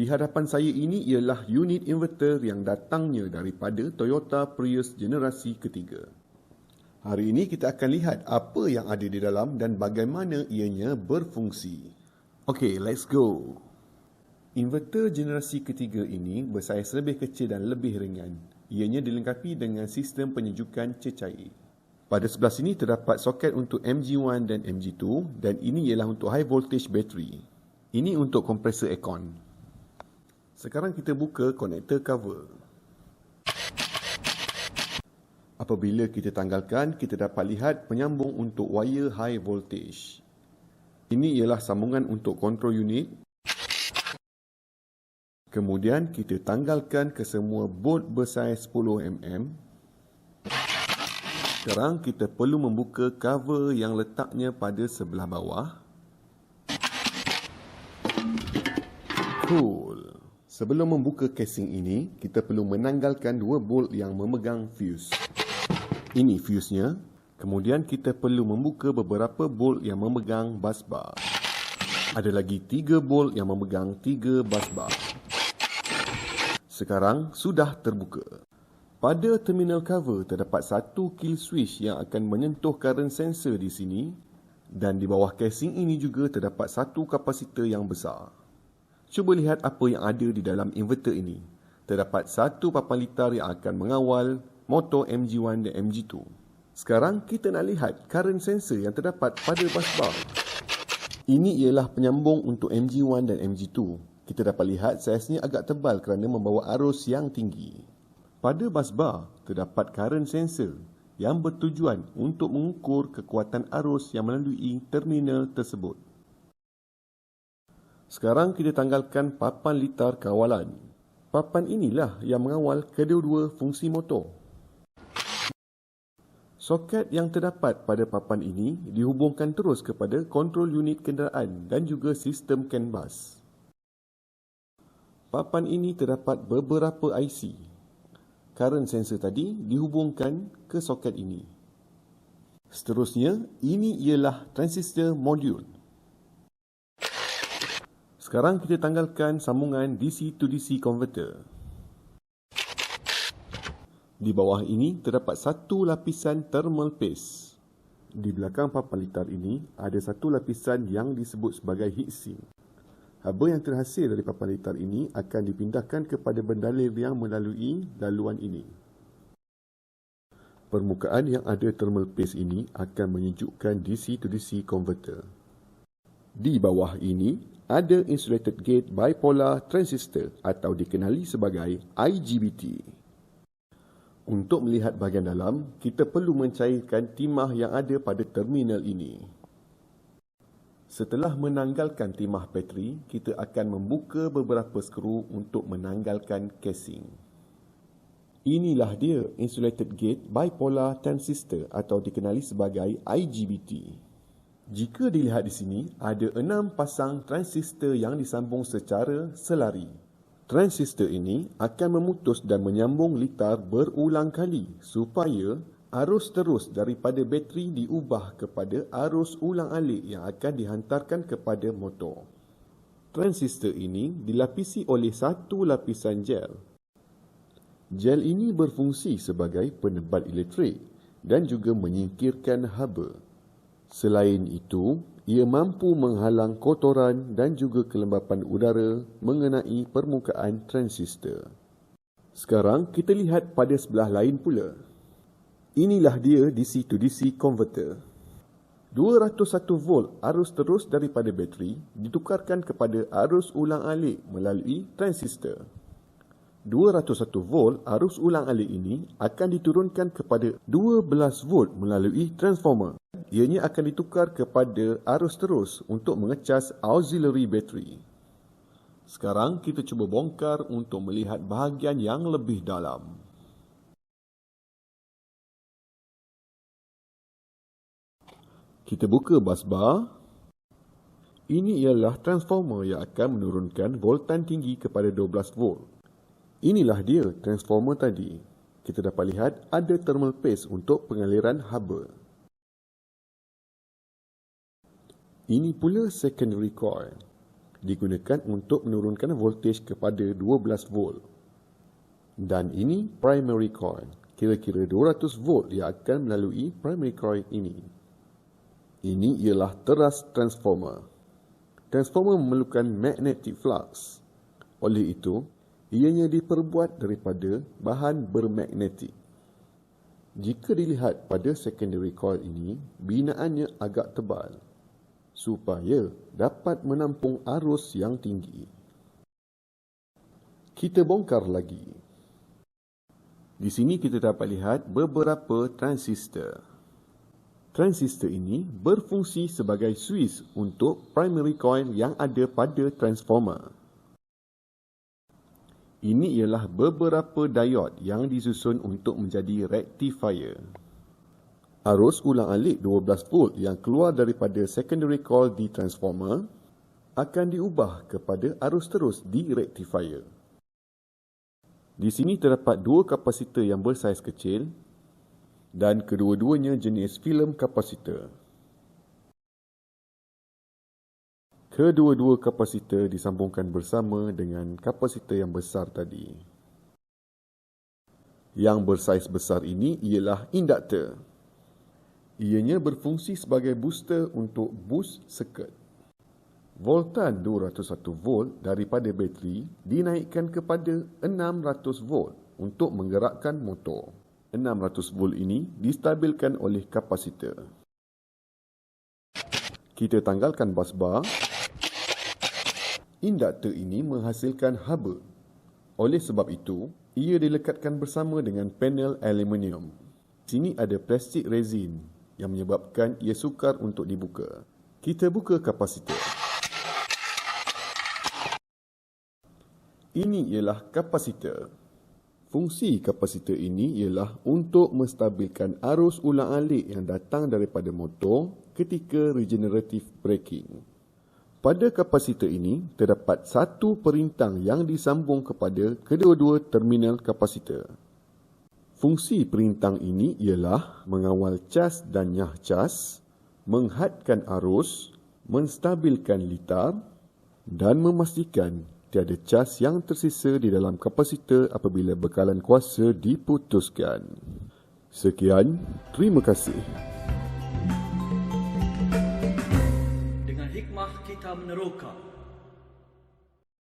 Di hadapan saya ini ialah unit inverter yang datangnya daripada Toyota Prius generasi ketiga. Hari ini kita akan lihat apa yang ada di dalam dan bagaimana ianya berfungsi. Okay, let's go. Inverter generasi ketiga ini bersaiz lebih kecil dan lebih ringan. Ianya dilengkapi dengan sistem penyejukan cecair. Pada sebelah sini terdapat soket untuk MG1 dan MG2 dan ini ialah untuk high voltage battery. Ini untuk kompresor aircon. Sekarang kita buka konektor cover. Apabila kita tanggalkan, kita dapat lihat penyambung untuk wire high voltage. Ini ialah sambungan untuk kontrol unit. Kemudian kita tanggalkan ke semua bolt bersaiz 10mm. Sekarang kita perlu membuka cover yang letaknya pada sebelah bawah. Sebelum membuka casing ini, kita perlu menanggalkan dua bolt yang memegang fuse. Ini fuse-nya. Kemudian kita perlu membuka beberapa bolt yang memegang bus bar. Ada lagi tiga bolt yang memegang tiga bus bar. Sekarang sudah terbuka. Pada terminal cover terdapat satu kill switch yang akan menyentuh current sensor di sini dan di bawah casing ini juga terdapat satu kapasitor yang besar. Cuba lihat apa yang ada di dalam inverter ini. Terdapat satu papan litar yang akan mengawal motor MG1 dan MG2. Sekarang kita nak lihat current sensor yang terdapat pada bus bar. Ini ialah penyambung untuk MG1 dan MG2. Kita dapat lihat saiznya agak tebal kerana membawa arus yang tinggi. Pada bus bar, terdapat current sensor yang bertujuan untuk mengukur kekuatan arus yang melalui terminal tersebut. Sekarang kita tanggalkan papan litar kawalan. Papan inilah yang mengawal kedua-dua fungsi motor. Soket yang terdapat pada papan ini dihubungkan terus kepada kontrol unit kenderaan dan juga sistem CAN bus. Papan ini terdapat beberapa IC. Current sensor tadi dihubungkan ke soket ini. Seterusnya, ini ialah transistor modul. Sekarang kita tanggalkan sambungan DC to DC converter. Di bawah ini terdapat satu lapisan thermal paste. Di belakang papan litar ini ada satu lapisan yang disebut sebagai heatsink. Haba yang terhasil dari papan litar ini akan dipindahkan kepada bendalil yang melalui laluan ini. Permukaan yang ada thermal paste ini akan menyejukkan DC to DC converter. Di bawah ini ada insulated gate bipolar transistor atau dikenali sebagai IGBT. Untuk melihat bahagian dalam, kita perlu mencairkan timah yang ada pada terminal ini. Setelah menanggalkan timah bateri, kita akan membuka beberapa skru untuk menanggalkan casing. Inilah dia insulated gate bipolar transistor atau dikenali sebagai IGBT. Jika dilihat di sini, ada enam pasang transistor yang disambung secara selari. Transistor ini akan memutus dan menyambung litar berulang kali supaya arus terus daripada bateri diubah kepada arus ulang alik yang akan dihantarkan kepada motor. Transistor ini dilapisi oleh satu lapisan gel. Gel ini berfungsi sebagai penebat elektrik dan juga menyingkirkan haba. Selain itu, ia mampu menghalang kotoran dan juga kelembapan udara mengenai permukaan transistor. Sekarang kita lihat pada sebelah lain pula. Inilah dia DC to DC converter. 201 volt arus terus daripada bateri ditukarkan kepada arus ulang alik melalui transistor. 201 volt arus ulang alik ini akan diturunkan kepada 12 volt melalui transformer ianya akan ditukar kepada arus terus untuk mengecas auxiliary battery. Sekarang kita cuba bongkar untuk melihat bahagian yang lebih dalam. Kita buka bus bar. Ini ialah transformer yang akan menurunkan voltan tinggi kepada 12 volt. Inilah dia transformer tadi. Kita dapat lihat ada thermal paste untuk pengaliran haba. Ini pula secondary coil. digunakan untuk menurunkan voltage kepada 12 volt. Dan ini primary coil. Kira-kira 200 volt yang akan melalui primary coil ini. Ini ialah teras transformer. Transformer memerlukan magnetic flux. Oleh itu, ianya diperbuat daripada bahan bermagnetik. Jika dilihat pada secondary coil ini, binaannya agak tebal supaya dapat menampung arus yang tinggi. Kita bongkar lagi. Di sini kita dapat lihat beberapa transistor. Transistor ini berfungsi sebagai switch untuk primary coil yang ada pada transformer. Ini ialah beberapa diode yang disusun untuk menjadi rectifier. Arus ulang-alik 12 volt yang keluar daripada secondary coil di transformer akan diubah kepada arus terus di rectifier. Di sini terdapat dua kapasitor yang bersaiz kecil dan kedua-duanya jenis filem kapasitor. Kedua-dua kapasitor disambungkan bersama dengan kapasitor yang besar tadi. Yang bersaiz besar ini ialah induktor. Ianya berfungsi sebagai booster untuk boost circuit. Voltan 201 volt daripada bateri dinaikkan kepada 600 volt untuk menggerakkan motor. 600 volt ini distabilkan oleh kapasitor. Kita tanggalkan bus bar Induktor ini menghasilkan haba. Oleh sebab itu, ia dilekatkan bersama dengan panel aluminium. Sini ada plastik resin yang menyebabkan ia sukar untuk dibuka. Kita buka kapasitor. Ini ialah kapasitor. Fungsi kapasitor ini ialah untuk menstabilkan arus ulang-alik yang datang daripada motor ketika regenerative braking. Pada kapasitor ini, terdapat satu perintang yang disambung kepada kedua-dua terminal kapasitor. Fungsi perintang ini ialah mengawal cas dan nyah cas, menghadkan arus, menstabilkan litar dan memastikan tiada cas yang tersisa di dalam kapasitor apabila bekalan kuasa diputuskan. Sekian, terima kasih. kita meneroka